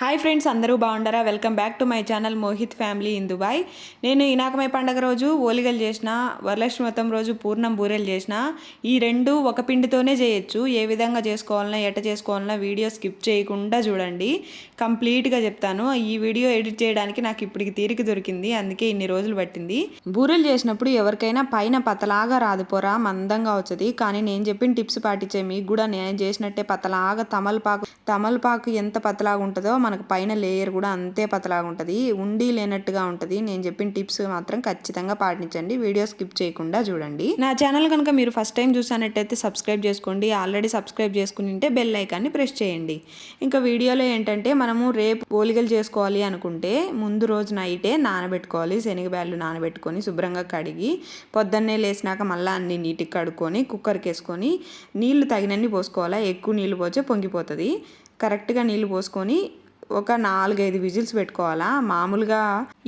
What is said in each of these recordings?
Hi friends అందరూ బాగుండారా? Welcome back to my channel Mohit family in Dubai నేను ఈనాకమై పండగ రోజు ఓలిగలు చేసిన వరలక్ష్మి వ్రతం రోజు పూర్ణం బూరెలు చేసిన ఈ రెండు ఒక పిండితోనే చేయొచ్చు. ఏ విధంగా చేసుకోవాలన్నా ఎట చేసుకోవాలన్నా వీడియో స్కిప్ చేయకుండా చూడండి. కంప్లీట్గా చెప్తాను. ఈ వీడియో ఎడిట్ చేయడానికి నాకు ఇప్పటికి తీరిక దొరికింది. అందుకే ఇన్ని రోజులు పట్టింది. బూరెలు చేసినప్పుడు ఎవరికైనా పైన పతలాగా రాదు పొర మందంగా వచ్చేది. కానీ నేను చెప్పిన టిప్స్ పాటించే మీకు కూడా నేను చేసినట్టే పతలాగా తమలపాకు తమలపాకు ఎంత పతలాగా ఉంటుందో మనకు పైన లేయర్ కూడా అంతే పతలాగా ఉంటుంది. ఉండి లేనట్టుగా ఉంటుంది. నేను చెప్పిన టిప్స్ మాత్రం ఖచ్చితంగా పాటించండి. వీడియో స్కిప్ చేయకుండా చూడండి. నా ఛానల్ కనుక మీరు ఫస్ట్ టైం చూసానట్టయితే సబ్స్క్రైబ్ చేసుకోండి. ఆల్రెడీ సబ్స్క్రైబ్ చేసుకుని ఉంటే బెల్ ఐకాన్ని ప్రెస్ చేయండి. ఇంకా వీడియోలో ఏంటంటే మనము రేపు పోలికలు చేసుకోవాలి అనుకుంటే ముందు రోజు నైటే నానబెట్టుకోవాలి. శనగబ్యాళ్ళు నానబెట్టుకొని శుభ్రంగా కడిగి పొద్దున్నే లేచినాక మళ్ళీ అన్ని నీటికి కడుక్కొని కుక్కర్కి వేసుకొని నీళ్ళు తగినన్ని పోసుకోవాలా? ఎక్కువ నీళ్ళు పోతే పొంగిపోతుంది. కరెక్ట్గా నీళ్ళు పోసుకొని ఒక నాలుగైదు విజిల్స్ పెట్టుకోవాలా? మామూలుగా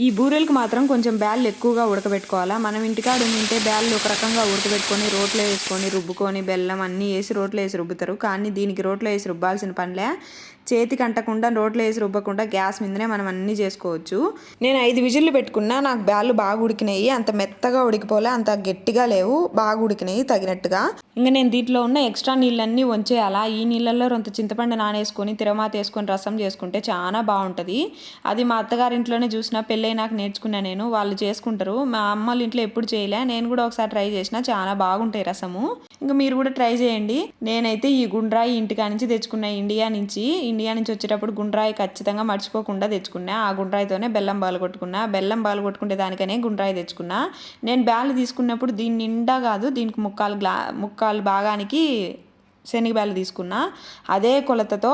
ఈ బూరెలకు మాత్రం కొంచెం బ్యాళ్ళు ఎక్కువగా ఉడకబెట్టుకోవాలా? మనం ఇంటికాడ ఉంటే బ్యాళ్ళు ఒక రకంగా ఉడకబెట్టుకొని రోట్లో వేసుకొని రుబ్బుకొని బెల్లం అన్నీ వేసి రోట్లో వేసి రుబ్బుతారు. కానీ దీనికి రోట్లో వేసి రుబ్బాల్సిన పనిలే. చేతికి అంటకుండా రోట్లో వేసి రుబ్బకుండా గ్యాస్ మీదనే మనం అన్నీ చేసుకోవచ్చు. నేను ఐదు విజిల్లు పెట్టుకున్నా నాకు బ్యాళ్ళు బాగా ఉడికినాయి. అంత మెత్తగా ఉడికిపోలే అంత గట్టిగా లేవు. బాగా ఉడికినాయి తగినట్టుగా. ఇంకా నేను దీంట్లో ఉన్న ఎక్స్ట్రా నీళ్ళన్నీ వంచేయాలా? ఈ నీళ్ళల్లో రొంత చింతపండు నానేసుకొని తిరమాత వేసుకొని రసం చేసుకుంటే చాలా బాగుంటుంది. అది మా అత్తగారింట్లోనే చూసిన పెళ్ళైనాక నేర్చుకున్నా నేను. వాళ్ళు చేసుకుంటారు. మా అమ్మల ఇంట్లో ఎప్పుడు చేయలే. నేను కూడా ఒకసారి ట్రై చేసిన చాలా బాగుంటాయి రసము. ఇంకా మీరు కూడా ట్రై చేయండి. నేనైతే ఈ గుండ్రాయి ఇంటికా నుంచి తెచ్చుకున్న ఇండియా నుంచి ఇండియా నుంచి వచ్చేటప్పుడు గుండ్రాయి ఖచ్చితంగా మర్చిపోకుండా తెచ్చుకున్నా. ఆ గుండ్రాయితోనే బెల్లం బాలు కొట్టుకున్నా. బెల్లం బాలు కొట్టుకుంటే దానికనే గుండ్రాయి తెచ్చుకున్నా. నేను బ్యాలు తీసుకున్నప్పుడు దీని నిండా కాదు దీనికి ముక్కాలు గ్లా ముక్కాలు భాగానికి శనగబ్యాలు తీసుకున్నా. అదే కొలతతో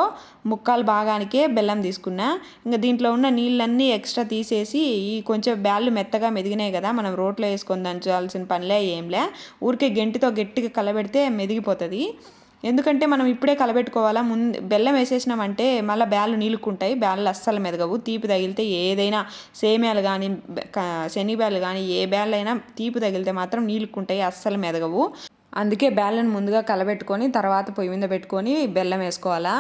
ముక్కాలు భాగానికే బెల్లం తీసుకున్నా. ఇంకా దీంట్లో ఉన్న నీళ్ళన్నీ ఎక్స్ట్రా తీసేసి ఈ కొంచెం బ్యాళ్ళు మెత్తగా మెదిగినాయి కదా మనం రోట్లో వేసుకొని దంచాల్సిన పనిలే ఏంలే ఊరికే గెంటితో గట్టిగా కలబెడితే మెదిగిపోతుంది. ఎందుకంటే మనం ఇప్పుడే కలబెట్టుకోవాలా? ముందు బెల్లం వేసేసినామంటే మళ్ళీ బ్యాళ్ళు నీలుకుంటాయి బ్యాళ్ళు అస్సలు మెదగవు. తీపి తగిలితే ఏదైనా సేమ్యాలు కానీ శనిబ్యాలు కానీ ఏ బ్యాళ్ళు అయినా తీపి తగిలితే మాత్రం నీలుకుంటాయి అస్సలు మెదగవు. అందుకే బెల్లం ముందుగా కలబెట్టుకొని తర్వాత పొయ్యి మీద పెట్టుకొని బెల్లం వేసుకోవాలా?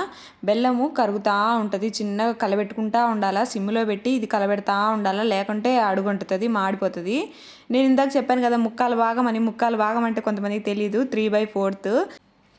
బెల్లము కరుగుతూ ఉంటుంది. చిన్నగా కలబెట్టుకుంటా ఉండాలా? సిమ్లో పెట్టి ఇది కలబెడతా ఉండాలా? లేకుంటే అడుగుంటుంది మాడిపోతుంది. నేను ఇందాక చెప్పాను కదా ముక్కాలు భాగం అని. ముక్కాలు భాగం అంటే కొంతమందికి తెలియదు three by fourth.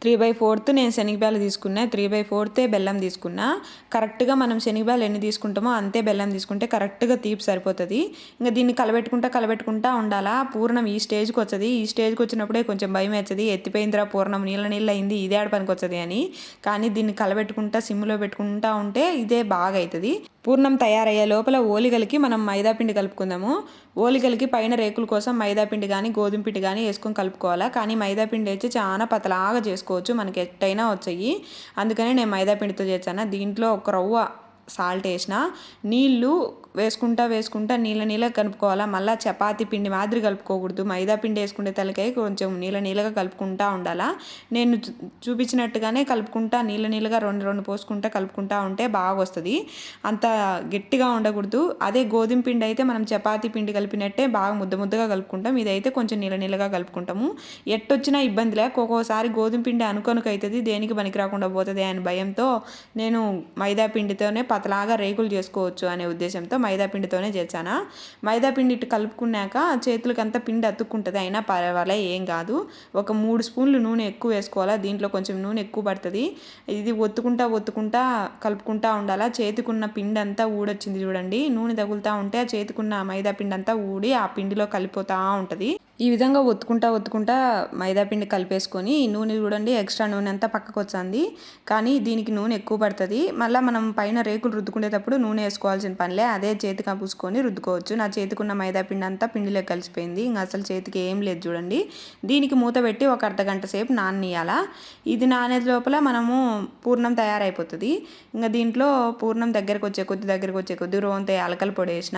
Three by fourth నేను శనగబ్యాలు తీసుకున్నా త్రీ బై ఫోర్తే బెల్లం తీసుకున్నా. కరెక్ట్గా మనం శనగబ్యాలు ఎన్ని తీసుకుంటామో అంతే బెల్లం తీసుకుంటే కరెక్ట్గా తీపి సరిపోతుంది. ఇంకా దీన్ని కలబెట్టుకుంటా కలబెట్టుకుంటా ఉండాలా? పూర్ణం ఈ స్టేజ్కి వచ్చేది ఈ స్టేజ్కి వచ్చినప్పుడే కొంచెం భయం వేస్తుంది. ఎత్తిపోయిందిరా పూర్ణం నీళ్ళ నీళ్ళు అయింది ఇదే ఆడపనికి వచ్చేది అని. కానీ దీన్ని కలబెట్టుకుంటా సిమ్లో పెట్టుకుంటా ఉంటే ఇదే బాగా అవుతుంది పూర్ణం తయారయ్యే లోపల ఓలిగలకి మనం మైదాపిండి కలుపుకుందాము. ఓలిగలకి పైన రేకుల కోసం మైదాపిండి కానీ గోధుమ పిండి కానీ వేసుకొని కలుపుకోవాలా? కానీ మైదాపిండి అయితే చాలా పతలాగా చేసుకోవచ్చు. మనకి ఎట్టయినా వచ్చాయి. అందుకని నేను మైదాపిండితో చేశాను. దీంట్లో ఒక రవ్వ సాల్ట్ వేసిన నీళ్ళు వేసుకుంటా వేసుకుంటా నీళ్ళ నీళ్ళ కలుపుకోవాలా. మళ్ళీ చపాతి పిండి మాదిరి కలుపుకోకూడదు. మైదా పిండి వేసుకుంటే తలకాయ కొంచెం నీళ్ళ నీళ్ళగా కలుపుకుంటా ఉండాలా. నేను చూపించినట్టుగానే కలుపుకుంటా నీళ్ళ నీళ్ళగా రెండు రెండు పోసుకుంటా కలుపుకుంటా ఉంటే బాగా వస్తుంది అంత గట్టిగా ఉండకూడదు. అదే గోధుమ పిండి అయితే మనం చపాతి పిండి కలిపినట్టే బాగా ముద్ద ముద్దగా కలుపుకుంటాం. ఇదైతే కొంచెం నీళ్ళ నీళ్ళగా కలుపుకుంటాము. ఎట్టొచ్చినా ఇబ్బంది లేక ఒక్కోసారి గోధుమ పిండి అనుకొనుకైతుంది అవుతుంది దేనికి పనికి రాకుండా పోతుంది అని భయంతో నేను మైదా పిండితోనే పతలాగా రేకులు చేసుకోవచ్చు అనే ఉద్దేశంతో మైదా పిండితోనే చేశాను? మైదా పిండి ఇటు కలుపుకున్నాక చేతులకి అంతా పిండి అతుక్కుంటుంది అయినా పర్వాలే ఏం కాదు. ఒక మూడు స్పూన్లు నూనె ఎక్కువ వేసుకోవాలా? దీంట్లో కొంచెం నూనె ఎక్కువ పడుతుంది. ఇది ఒత్తుకుంటా ఒత్తుకుంటా కలుపుకుంటా ఉండాలా? చేతికున్న పిండి అంతా ఊడొచ్చింది చూడండి. నూనె తగులుతూ ఉంటే ఆ చేతికున్న మైదా పిండి అంతా ఊడి ఆ పిండిలో కలిపోతూ ఉంటుంది. ఈ విధంగా ఒత్తుకుంటా ఒత్తుకుంటా మైదాపిండి కలిపేసుకొని నూనె చూడండి ఎక్స్ట్రా నూనె అంతా పక్కకు వచ్చింది. కానీ దీనికి నూనె ఎక్కువ పడుతుంది. మళ్ళీ మనం పైన రేకులు రుద్దుకునేటప్పుడు నూనె వేసుకోవాల్సిన పనిలే. అదే చేతికి పూసుకొని రుద్దుకోవచ్చు. నా చేతికున్న మైదాపిండి అంతా పిండిలో కలిసిపోయింది. ఇంకా అసలు చేతికి ఏం లేదు చూడండి. దీనికి మూత పెట్టి ఒక అర్ధ గంట సేపు నాననీయాల. ఇది నానే లోపల మనము పూర్ణం తయారైపోతుంది. ఇంకా దీంట్లో పూర్ణం దగ్గరకు వచ్చే కొద్ది దగ్గరకు వచ్చే కొద్ది రోంత యాలకల పొడి వేసిన.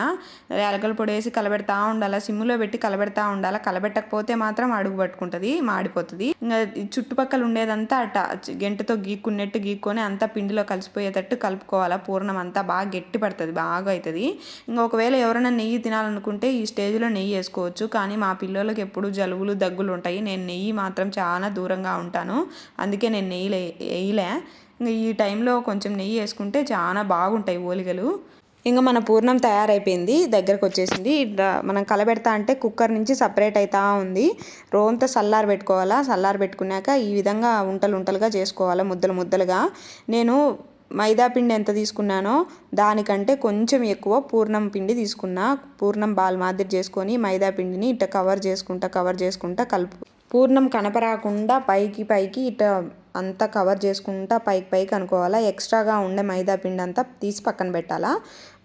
యాలకల పొడి వేసి కలబెడతా ఉండాలా? సిమ్లో పెట్టి కలబెడతా ఉండాలి? కలబెట్టకపోతే మాత్రం అడుగు పట్టుకుంటుంది మాడిపోతుంది. ఇంకా చుట్టుపక్కల ఉండేదంతా అట్ట గెంటతో గీక్కున్నట్టు గీక్కొని అంతా పిండిలో కలిసిపోయేటట్టు కలుపుకోవాలా. పూర్ణం అంతా బాగా గట్టి పడుతుంది బాగా అవుతుంది ఇంకా ఒకవేళ ఎవరైనా నెయ్యి తినాలనుకుంటే ఈ స్టేజ్లో నెయ్యి వేసుకోవచ్చు. కానీ మా పిల్లలకి ఎప్పుడు జలుబులు దగ్గులు ఉంటాయి. నేను నెయ్యి మాత్రం చాలా దూరంగా ఉంటాను. అందుకే నేను నెయ్యి వేయలే. ఇంకా ఈ టైంలో కొంచెం నెయ్యి వేసుకుంటే చాలా బాగుంటాయి ఓలిగలు. ఇంకా మన పూర్ణం తయారైపోయింది దగ్గరకు వచ్చేసింది ఇట్లా మనం కలబెడతా అంటే కుక్కర్ నుంచి సపరేట్ అవుతా ఉంది. రోంతా సల్లారు పెట్టుకోవాలా? సల్లారు పెట్టుకున్నాక ఈ విధంగా ఉంటలు ఉంటలుగా చేసుకోవాలి? ముద్దలు ముద్దలుగా. నేను మైదా పిండి ఎంత తీసుకున్నానో దానికంటే కొంచెం ఎక్కువ పూర్ణం పిండి తీసుకున్నా. పూర్ణం బాల్ మాదిరి చేసుకొని మైదా పిండిని ఇట్ట కవర్ చేసుకుంటా కవర్ చేసుకుంటా కలుపు పూర్ణం కనపరాకుండా పైకి పైకి ఇట్ట అంతా కవర్ చేసుకుంటా పైకి పైకి అనుకోవాలా. ఎక్స్ట్రాగా ఉండే మైదా పిండి అంతా తీసి పక్కన పెట్టాలా.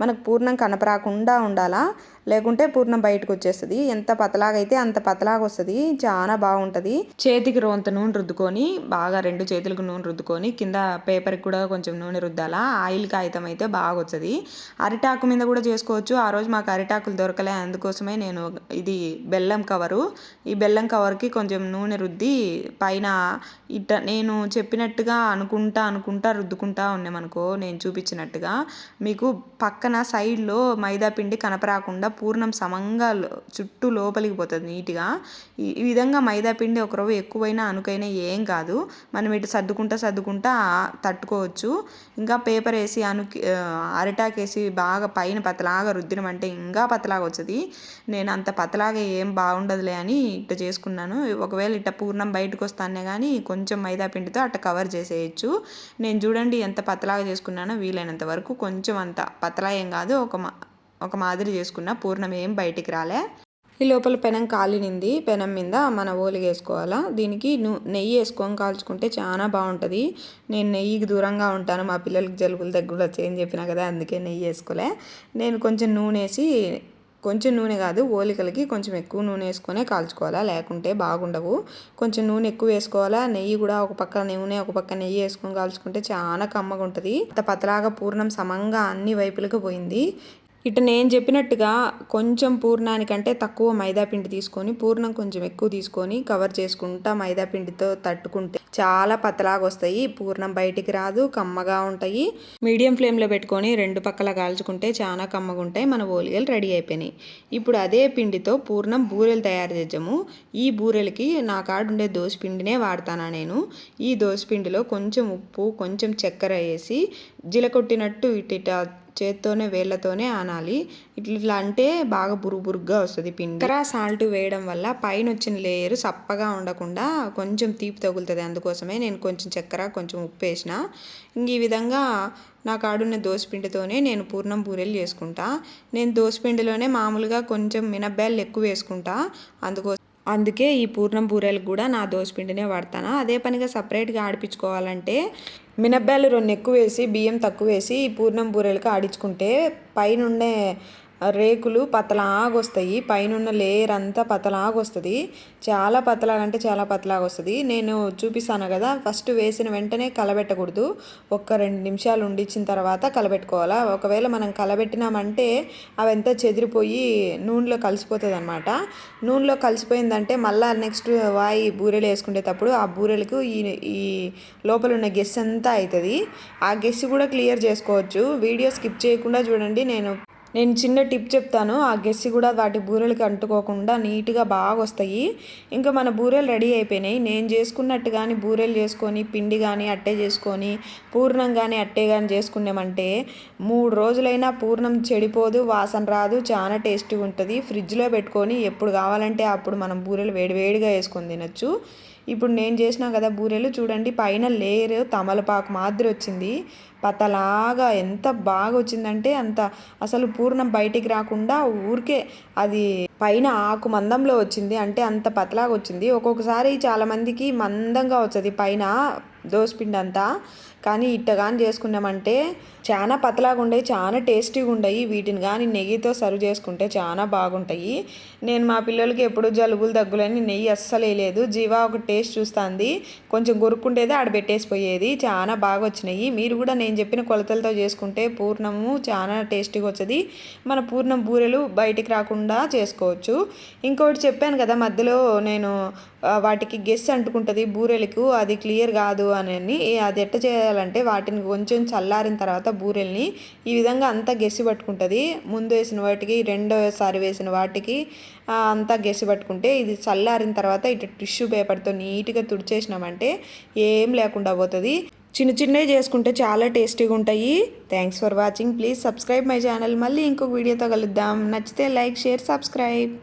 మనకు పూర్ణం కనపరాకుండా ఉండాలా. లేకుంటే పూర్ణం బయటకు వచ్చేస్తుంది. ఎంత పతలాగైతే అంత పతలాగా వస్తుంది చాలా బాగుంటుంది. చేతికి రోంత నూనె రుద్దుకొని బాగా రెండు చేతులకు నూనె రుద్దుకొని కింద పేపర్కి కూడా కొంచెం నూనె రుద్దాలా. ఆయిల్ కాగితం అయితే బాగా వస్తుంది అరిటాకు మీద కూడా చేసుకోవచ్చు. ఆ రోజు మాకు అరిటాకులు దొరకలే. అందుకోసమే నేను ఇది బెల్లం కవరు. ఈ బెల్లం కవర్కి కొంచెం నూనె రుద్ది పైన ఇట్ట నేను చెప్పినట్టుగా అనుకుంటా అనుకుంటా రుద్దుకుంటా ఉన్నామనుకో నేను చూపించినట్టుగా మీకు పక్కన సైడ్లో మైదా పిండి కనపరాకుండా పూర్ణం సమంగా చుట్టూ లోపలికి పోతుంది నీట్గా. ఈ విధంగా మైదా పిండి ఎక్కువైనా అనుకైనా ఏం కాదు. మనం ఇటు సర్దుకుంటా సర్దుకుంటా తట్టుకోవచ్చు. ఇంకా పేపర్ వేసి అనుకి అరిటాకేసి బాగా పైన పతలాగా రుద్దినమంటే ఇంకా పతలాగా వచ్చేది. నేను అంత పతలాగా ఏం బాగుండదులే అని ఇట్ట చేసుకున్నాను. ఒకవేళ ఇట్ట పూర్ణం బయటకు వస్తానే కానీ కొంచెం మైదా పిండితో అట్ట కవర్ చేసేయచ్చు. నేను చూడండి ఎంత పతలాగా చేసుకున్నానో వీలైనంత వరకు కొంచెం అంత పతలా ఏం కాదు ఒక మా ఒక మాదిరి చేసుకున్న పూర్ణం ఏం బయటికి రాలే. ఈ లోపల పెనం కాలినింది. పెనం మీద మన ఓలిగా వేసుకోవాలా? దీనికి నెయ్యి వేసుకొని కాల్చుకుంటే చాలా బాగుంటుంది. నేను నెయ్యికి దూరంగా ఉంటాను. మా పిల్లలకి జలుబులు దగ్గర వచ్చేయని చెప్పినా కదా అందుకే నెయ్యి వేసుకోలే. నేను కొంచెం నూనె వేసి కొంచెం నూనె కాదు ఓలికలకి కొంచెం ఎక్కువ నూనె వేసుకొనే కాల్చుకోవాలా? లేకుంటే బాగుండవు. కొంచెం నూనె ఎక్కువ వేసుకోవాలా? నెయ్యి కూడా ఒక పక్క నూనె ఒక పక్క నెయ్యి వేసుకొని కాల్చుకుంటే చాలా కమ్మగా ఉంటుంది పతలాగా పూర్ణం సమంగా అన్ని వైపులకు పోయింది. ఇటు నేను చెప్పినట్టుగా కొంచెం పూర్ణానికంటే తక్కువ మైదాపిండి తీసుకొని పూర్ణం కొంచెం ఎక్కువ తీసుకొని కవర్ చేసుకుంటా మైదా పిండితో తట్టుకుంటే చాలా పతలాగా వస్తాయి. పూర్ణం బయటికి రాదు కమ్మగా ఉంటాయి. మీడియం ఫ్లేమ్లో పెట్టుకొని రెండు పక్కల కాల్చుకుంటే చాలా కమ్మగా ఉంటాయి. మన ఓలిగలు రెడీ అయిపోయినాయి. ఇప్పుడు అదే పిండితో పూర్ణం బూరెలు తయారు చేద్దాము. ఈ బూరెలకి నా కాడు ఉండే పిండినే వాడతానా నేను. ఈ పిండిలో కొంచెం ఉప్పు కొంచెం చక్కెర వేసి జీలకొట్టినట్టు ఇటు చేత్తోనే వేళ్ళతోనే ఆనాలి. ఇట్లా ఇట్లా అంటే బాగా బురుగు బురుగ్గా వస్తుంది పిండి. ఇంకా సాల్ట్ వేయడం వల్ల పైన వచ్చిన లేయర్ సప్పగా ఉండకుండా కొంచెం తీపి తగులుతుంది. అందుకోసమే నేను కొంచెం చక్కెర కొంచెం ఉప్పు వేసిన. ఇంక ఈ విధంగా నా కాడున్న దోసపిండితోనే నేను పూర్ణం బూరెలు చేసుకుంటా. నేను దోసపిండిలోనే మామూలుగా కొంచెం మినబ్బాయలు ఎక్కువ వేసుకుంటా. అందుకోసం అందుకే ఈ పూర్ణం బూరెలకు కూడా నా దోసపిండినే వాడతాను. అదే పనిగా సపరేట్గా ఆడిపించుకోవాలంటే మినప్పాలు రెండు ఎక్కువ వేసి బియ్యం తక్కువ వేసి పూర్ణం బూరెలకు ఆడించుకుంటే పైనుండే రేకులు పతలాగా వస్తాయి పైన లేయర్ అంతా పతలాగా వస్తుంది చాలా పతలాగా అంటే చాలా పతలాగా వస్తుంది నేను చూపిస్తాను కదా ఫస్ట్ వేసిన వెంటనే కలబెట్టకూడదు. ఒక్క రెండు నిమిషాలు ఉండిచ్చిన తర్వాత కలబెట్టుకోవాలా? ఒకవేళ మనం కలబెట్టినామంటే అవంతా చెదిరిపోయి నూనెలో కలిసిపోతుంది అనమాట నూనెలో కలిసిపోయిందంటే మళ్ళీ నెక్స్ట్ వాయి బూరెలు వేసుకునేటప్పుడు ఆ బూరెలకు ఈ ఈ లోపల ఉన్న గెస్ అంతా అవుతుంది ఆ గెస్ కూడా క్లియర్ చేసుకోవచ్చు. వీడియో స్కిప్ చేయకుండా చూడండి. నేను నేను చిన్న టిప్ చెప్తాను. ఆ గెస్సి కూడా వాటి బూరెలకి అంటుకోకుండా నీట్గా బాగా వస్తాయి ఇంకా మన బూరెలు రెడీ అయిపోయినాయి. నేను చేసుకున్నట్టు కానీ బూరెలు చేసుకొని పిండి కానీ అట్టే చేసుకొని పూర్ణం కానీ అట్టే కానీ చేసుకున్నామంటే మూడు రోజులైనా పూర్ణం చెడిపోదు వాసన రాదు చాలా టేస్టీగా ఉంటుంది ఫ్రిడ్జ్లో పెట్టుకొని ఎప్పుడు కావాలంటే అప్పుడు మనం బూరెలు వేడివేడిగా వేసుకొని తినచ్చు. ఇప్పుడు నేను చేసినా కదా బూరెలు చూడండి పైన లేయర్ తమలపాకు మాదిరి వచ్చింది. పతలాగా ఎంత బాగా వచ్చిందంటే అంత అసలు పూర్ణం బయటికి రాకుండా ఊరికే అది పైన ఆకు మందంలో వచ్చింది. అంటే అంత పతలాగా వచ్చింది ఒక్కొక్కసారి చాలామందికి మందంగా వచ్చేది పైన దోసపిండి అంతా కానీ ఇట్ట కానీ చేసుకున్నామంటే చాలా పతలాగా ఉండయి చాలా టేస్టీగా ఉండయి వీటిని కానీ నెయ్యితో సర్వ్ చేసుకుంటే చాలా బాగుంటాయి. నేను మా పిల్లలకి ఎప్పుడు జలుబులు దగ్గులని నెయ్యి అస్సలు వేయలేదు జీవా ఒక టేస్ట్ చూస్తుంది. కొంచెం కొరుక్కుంటేది ఆడ పెట్టేసిపోయేది. చాలా బాగా వచ్చినాయి మీరు కూడా నేను చెప్పిన కొలతలతో చేసుకుంటే పూర్ణము చాలా టేస్టీగా వచ్చేది మన పూర్ణం బూరెలు బయటికి రాకుండా చేసుకోవచ్చు. ఇంకోటి చెప్పాను కదా మధ్యలో నేను వాటికి గెస్ అంటుకుంటుంది బూరెలకు. అది క్లియర్ కాదు అని అది ఎట్ట చేయాలంటే వాటిని కొంచెం చల్లారిన తర్వాత బూరెల్ని ఈ విధంగా అంతా గెసి పట్టుకుంటుంది. ముందు వేసిన వాటికి రెండోసారి వేసిన వాటికి అంతా గెసి పట్టుకుంటే ఇది చల్లారిన తర్వాత ఇటు టిష్యూ పేపర్తో నీట్గా తుడిచేసినామంటే ఏం లేకుండా పోతుంది. చిన్న చిన్నవి చేసుకుంటే చాలా టేస్టీగా ఉంటాయి. Thanks for watching please subscribe my channel మళ్ళీ ఇంకొక వీడియోతో కలుద్దాం. నచ్చితే లైక్ షేర్ సబ్స్క్రైబ్.